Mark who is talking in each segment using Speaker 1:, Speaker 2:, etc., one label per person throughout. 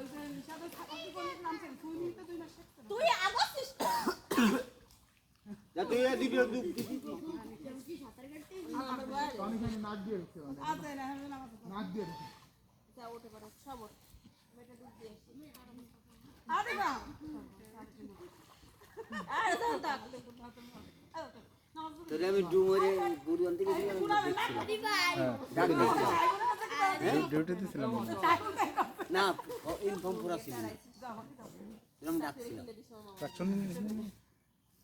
Speaker 1: যে থাকি তুই
Speaker 2: যা তুই এই দুটো দুধ
Speaker 1: না হবে না আমাদের
Speaker 3: যা ওঠে পারো সব বেটা দুধ দিয়ে
Speaker 1: আরে বা
Speaker 3: আর দাও দাও
Speaker 2: তোর আমি ডুমরে দিয়েছিলাম। না ইনফর্ম পুরা ছিল এরকম
Speaker 4: ট্রাকশন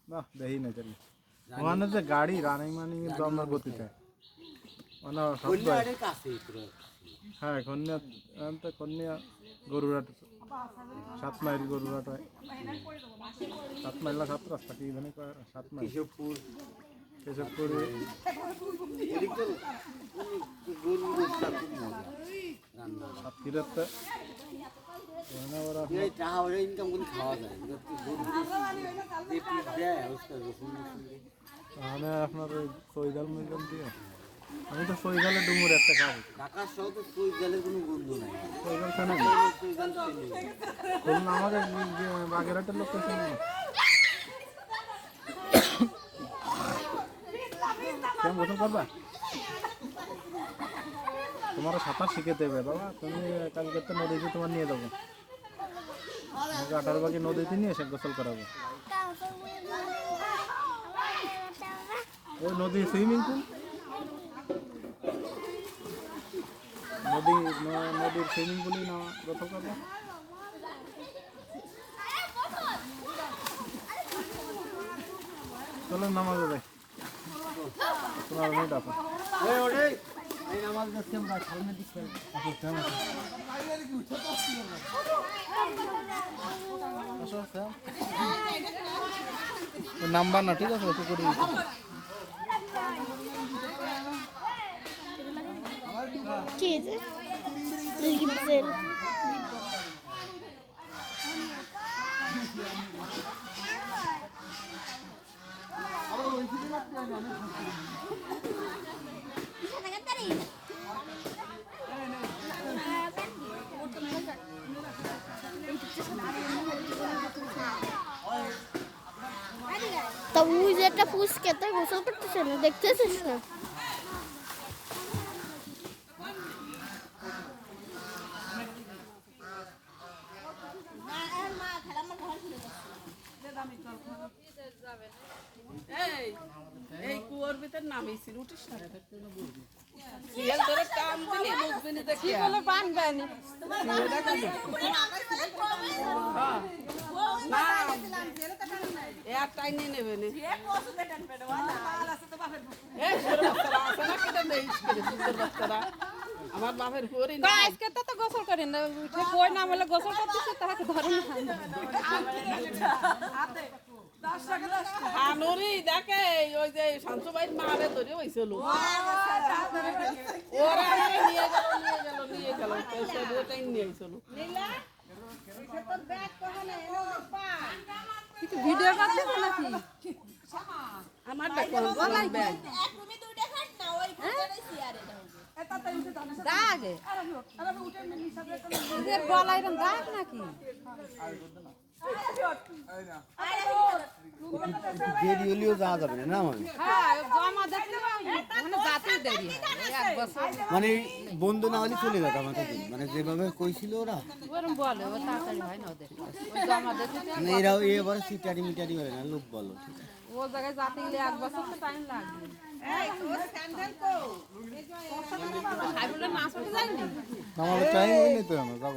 Speaker 4: না দেখি না চলি ওখানে যে গাড়ি রানিং মানিং দমের গতিতে মানে হয়। কন্যা তো কন্যা গরুরাট সাত মাইল গরুরাট হয়। সাত মাইল না সাত রাস্তা কি জানি কয় সাত মাইল।
Speaker 2: করে
Speaker 4: আপনার ওই সৈদাল মিউজিয়াম দিয়ে। আমি তো সৈদালে ডুমুর একটা খাব
Speaker 2: ঢাকার শহর তো সুই জলের কোনো গন্ধ নাই।
Speaker 4: সৈদাল খানে। খুলনা আমাদের বাগেরহাটের লোক কেছে কেমন গোসল করবা? তোমার সাঁতার শিখে দেবে, বাবা। তুমি কালকে তো নদীতে তোমার নিয়ে যাব। আঠারো বাকি নদীতে নিয়ে এসে গোসল করাবো। ওই নদী সুইমিং পুল? নদী নদীর সুইমিং পুলই না গোসল করব? চলো নামাজে যাই। তোমার মেয়ে ডাকো নাম্বার না ঠিক আছে ওকে করে দিচ্ছি।
Speaker 5: কি যে? তা ওই যে একটা পুষ তাই গোসল করতেছে না? দেখতেছিস না
Speaker 1: এই এই কুয়োর ভিতর নামিয়েছিল উঠিস না। শিয়াল ধরে কাম দিলি বুঝবি না দেখি বলে আমার বাপের হরি না
Speaker 6: আজকে তো তো গোসল করি না কই না গোসল করতেছে তাহাকে ধরে না
Speaker 1: আনুরি দেখে ওই যে শান্তবাইর মারে ধরে হইছিল ওরা আমারে নিয়ে গেল নিয়ে গেল নিয়ে গেল পয়সা নিয়ে আইছিল
Speaker 6: ভিডিও করতেছে নাকি?
Speaker 1: আমার দেখো ব্যাগ।
Speaker 3: তুমি দুইটা খাট না ওই ঘরে সিয়ারে দাও।
Speaker 6: দাগ দাগ নাকি?
Speaker 2: দেরি হলেও যাওয়া যাবে না মানে
Speaker 6: মানে
Speaker 2: মানে বন্ধ না হলে চলে যেত আমাকে মানে যেভাবে কইছিল ওরা
Speaker 6: ওরম বলে ও তাড়াতাড়ি না ওদের ওই জমা দেখতে
Speaker 2: মানে এরাও এবারে সিটারি মিটারি করে না লোক বলো ঠিক আছে
Speaker 6: ও জায়গায় যাতে গেলে এক বছর তো টাইম লাগবে ভাই বলে নাচ উঠে যায়নি
Speaker 4: আমার টাইম হয়নি তো আমার যাব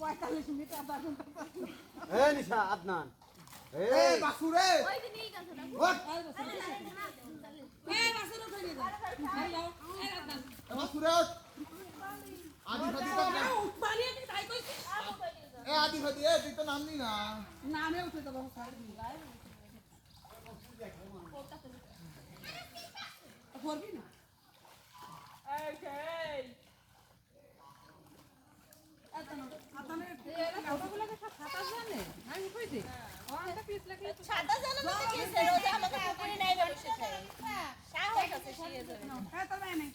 Speaker 4: পঁয়তাল্লিশ মিনিট আবার এ নিশা আদনান। এ বাসু রে ওই তো নিয়ে গেল
Speaker 3: এ বাসু এ আদনান। বাসু এ আদি নাম নি না। নামে উঠে তো
Speaker 5: সাদা
Speaker 2: জানালা থেকে রোজা আমাকে পুকুরে নাই বাড়ি
Speaker 1: শেখায় সাহস আছে শিয়ে যাবে